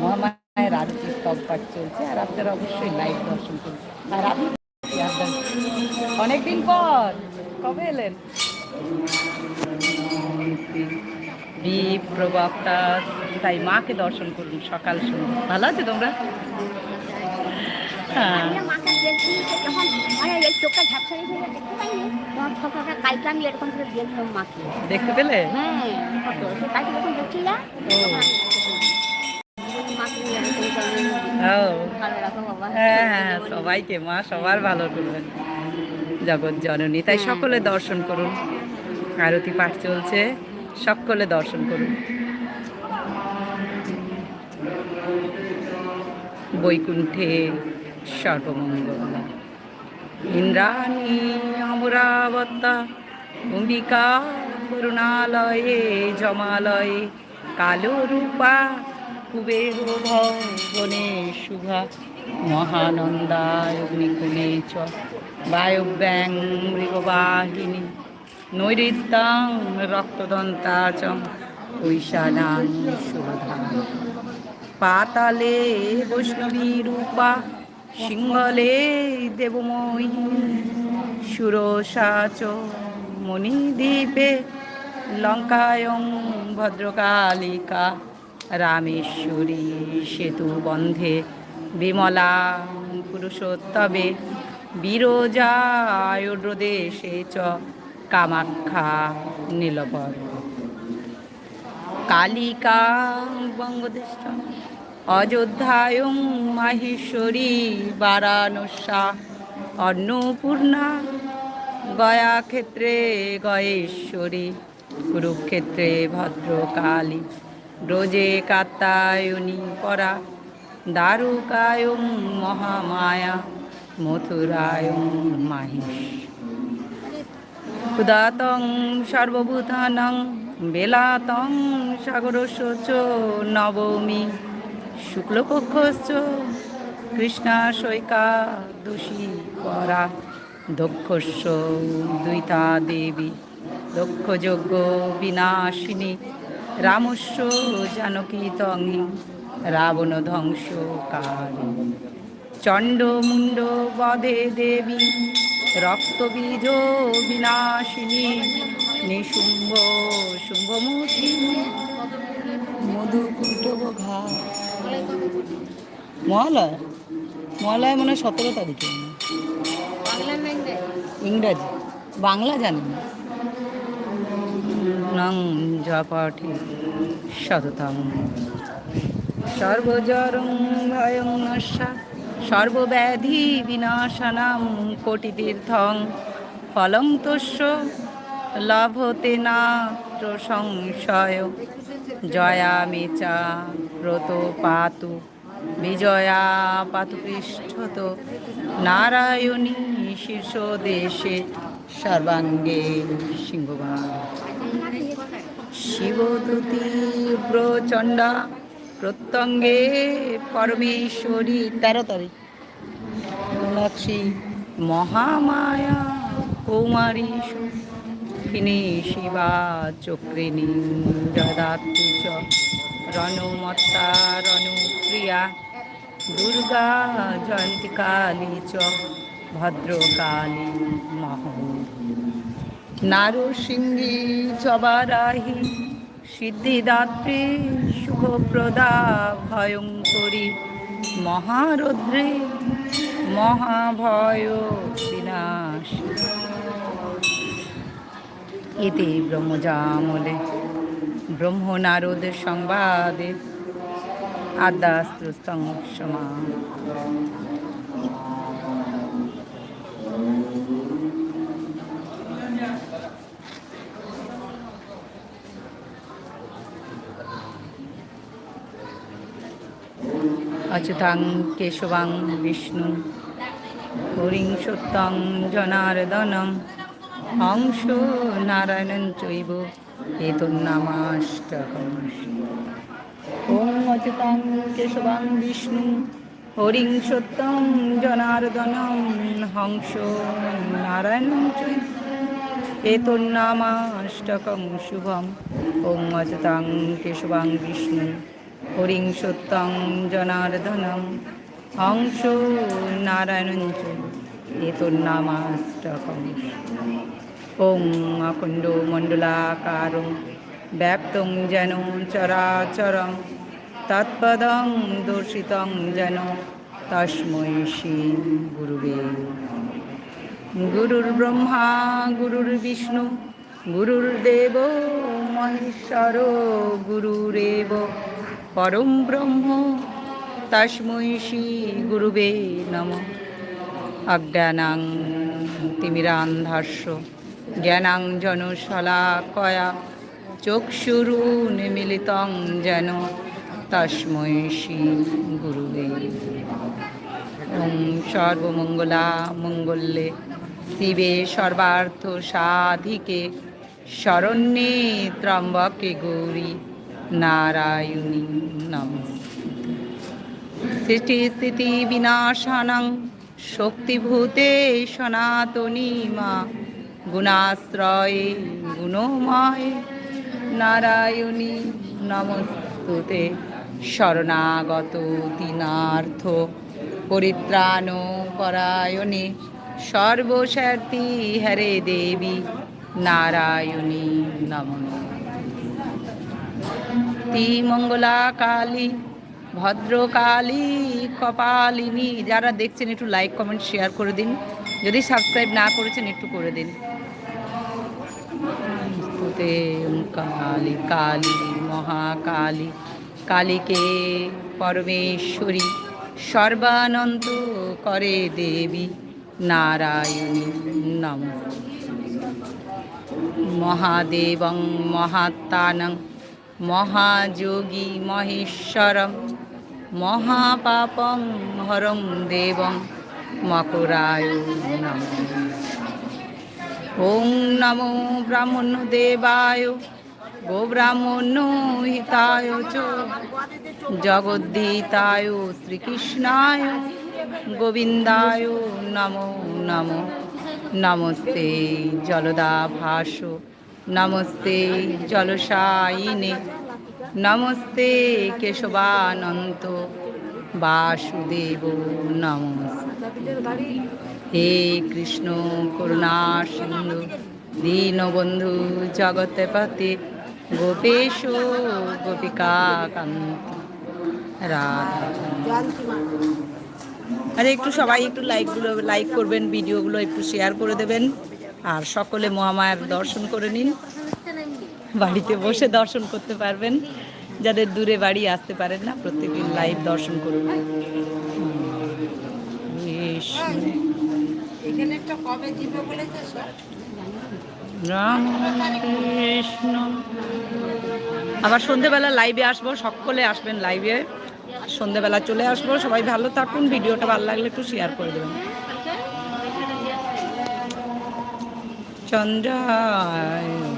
মহামায়ের আরতি স্তব পাঠ চলছে আর আপনারা অবশ্যই লাইভ দর্শন করুন। আর আপনি অনেকদিন পর কবে এলেন? দীপ প্রবক্তা তাই মাকে দর্শন করুন সকাল সন্ধ্যা। ভালো আছে তোমরা? হ্যাঁ। আমি মাকে দেখছি যে যখন মানে এই চোখটা ঝাপসা রেখে দেখতে পেলে? তখন হ্যাঁ হ্যাঁ সবাইকে মা সবার ভালো করবেন। জগৎ জননী তাই সকলে দর্শন করুন। আরতি পাঠ চলছে সকলে দর্শন করুন। বৈকুণ্ঠে সর্বমঙ্গল। ইন্দ্রাণী অমরাবত্তা অম্বিকা করুণালয়ে জমালয়ে কালো রূপা কুবের ভবনে শুভা মহানন্দায় অগ্নিকুলে চ বায়ব্যাং মৃগবাহিনী নৈরিত্যাং রক্তদন্তা চ ঐশানাং পাতালে বৈষ্ণবী রূপা সিংহলে দেবমোহিনী, সুরসাচ মণিদ্বীপে লঙ্কায়ং ভদ্রকালিকা রামেশ্বরী সেতু বন্ধে বিমলা পুরুষোত্তবে বিরজায়ুর্দেশে চ কামাখ্যা নীলপর কালিকা বঙ্গদেশ অযোধ্যায়ং মাহেশ্বরী, বারাণসা, অন্নপূর্ণা গয়া ক্ষেত্রে গয়েশ্বরী, কুরুক্ষেত্রে ভদ্রকালী। ব্রজে কাত্তায়নী পরা দ্বারকায়ং মহামায়া মথুরায়ং মাহেশ ক্ষুদাতং সর্বভূতানং, বেলাতং সাগরস্য নবমী। শুক্লপক্ষশ্চ কৃষ্ণাশৈকা দোষী পরা দক্ষস্য দুইতা দেবী, দক্ষযজ্ঞ বিনাশিনী। রামস্য জানকী তঙ্গি রাবণ ধ্বংস কালী চণ্ড মুণ্ড বধে দেবী রক্তবীজ বিনাশিনী নিশুম্ভ শুম্ভমূর্তি মধুকুটব ঘা। মহালয়? মহালয় মনে হয় সতেরো তারিখে। ইংরাজি। বাংলা জানি না। নং জপাঠে শততম সর্বজরং ভয়ং নস্যা সর্বব্যাধি বিনাশনাম কোটিতীর্থং। ফলং তস্য লভতে নাত্র সংশয়। জয়া মেচা ব্রত পাতু, বিজয়া পাতু পৃষ্ঠত। নারায়ণী শীর্ষ দেশে সর্বাঙ্গে সিংহভাগ। শিবদূতি প্রচণ্ডা প্রত্যঙ্গে পরমেশ্বরী। তেরো তারিখ। মহামায়া কৌমারী কিনে শিবা চক্রিণী জদাত্রী চ রণমত্তা রণপ্রিয়া দুর্গা জয়ন্তী কালী চ ভদ্রকালী মহোদী নারসিংহী চবারাহি সিদ্ধিদাত্রী শুভপ্রদা ভয়ঙ্করী, মহারৌদ্রে মহাভয় বিনাশ। এতে ব্রহ্মজামলে ব্রহ্ম নারদ সংবাদে আদাস্তুস্তং সমা অচ্যুতাং কেশবাং বিষ্ণু হরিং সত্যং জনার্দনম হংস নারায়ণন চৈব এতন্নামাষ্টকম ওম অচ্যুতাং কেশবাং বিষ্ণু হরিং সত্যং জনার্দনম হংস নারায়ণন চৈব এতন্নামাষ্টকম শুভম ওম অচ্যুতাং কেশবাং বিষ্ণু হরিং সত্যং জনার্দনম। হংস নারায়ণ এতন্নামাষ্টকম ওং অখণ্ড মণ্ডলাকার ব্যাপ্তং যেন চরাচরম। তৎপদং দর্শিতং যেন তস্মৈ শ্রী গুরুবে। গুরুর ব্রহ্মা গুরুর বিষ্ণু গুরুর্দেব, মহেশ্বর, গুরুরেব। পরম ব্রহ্ম, তস্মৈ শ্রী গুরুবে নম। অজ্ঞানাং তিমিরান্ধাস্য, জ্ঞানাং জনশলাকয়া, চক্ষুরু নিমিলিতং যেন তস্মৈ শ্রী গুরুবে। ওং সর্বমঙ্গলা মঙ্গলে শিবে সর্বার্থ সাধিকে শরণ্যে ত্রম্বকে গৌরী। নারায়ণী নমস্তে সৃষ্টি স্থিতি বিনাশানাং শক্তিভূতে সনাতনী মা গুণাশ্রয়ে গুণময় নারায়ণী নমস্তুতে শরণাগত দিনার্থ পরিত্রাণ পরায়ণে সর্বস্বার্থী হরে দেবী নারায়ণী নমস্তে মঙ্গলা কালী, ভদ্রকালী, কপালিনী। যারা দেখছেন, একটু লাইক কমেন্ট শেয়ার করে দিন। যদি সাবস্ক্রাইব না করেছেন, একটু করে দিন। কালী কালী, মহাকালী। কালীকে পরমেশ্বরী সর্বানন্দ করে দেবী নারায়ণী নমস্তে মহাদেবং, মহাত্মানং মহাযোগী মহেশ্বরম মহাপাপং হরং দেবং মকরায় নম। ওং নমো ব্রাহ্মণ দেবায় গো ব্রাহ্মণ হিতায় চ। জগদ্দিতায় শ্রীকৃষ্ণায়, গোবিন্দায় নমো নমো। নমস্তে জলদা ভাস নমস্তে জলসায়িনে নমস্তে, কেশবানন্ত বাসুদেব, নমস্তে। হে কৃষ্ণ করুণা সিন্ধু দীনবন্ধু জগৎপতে, গোপেশ গোপিকা কান্ত আরে একটু সবাই একটু লাইকগুলো লাইক করবেন ভিডিওগুলো একটু শেয়ার করে দেবেন। আর সকলে মহামায়ার দর্শন করে নিন। বাড়িতে বসে দর্শন করতে পারবেন। যাদের দূরে বাড়ি আসতে পারেন না, প্রত্যেকদিন লাইভ দর্শন করুন। আবার সন্ধেবেলা লাইভে আসব, সকলে আসবেন লাইভে সন্ধেবেলা চলে আসব, সবাই ভালো থাকুন, ভিডিওটা ভালো লাগলে একটু শেয়ার করে দেবেন। চন্দ্রায়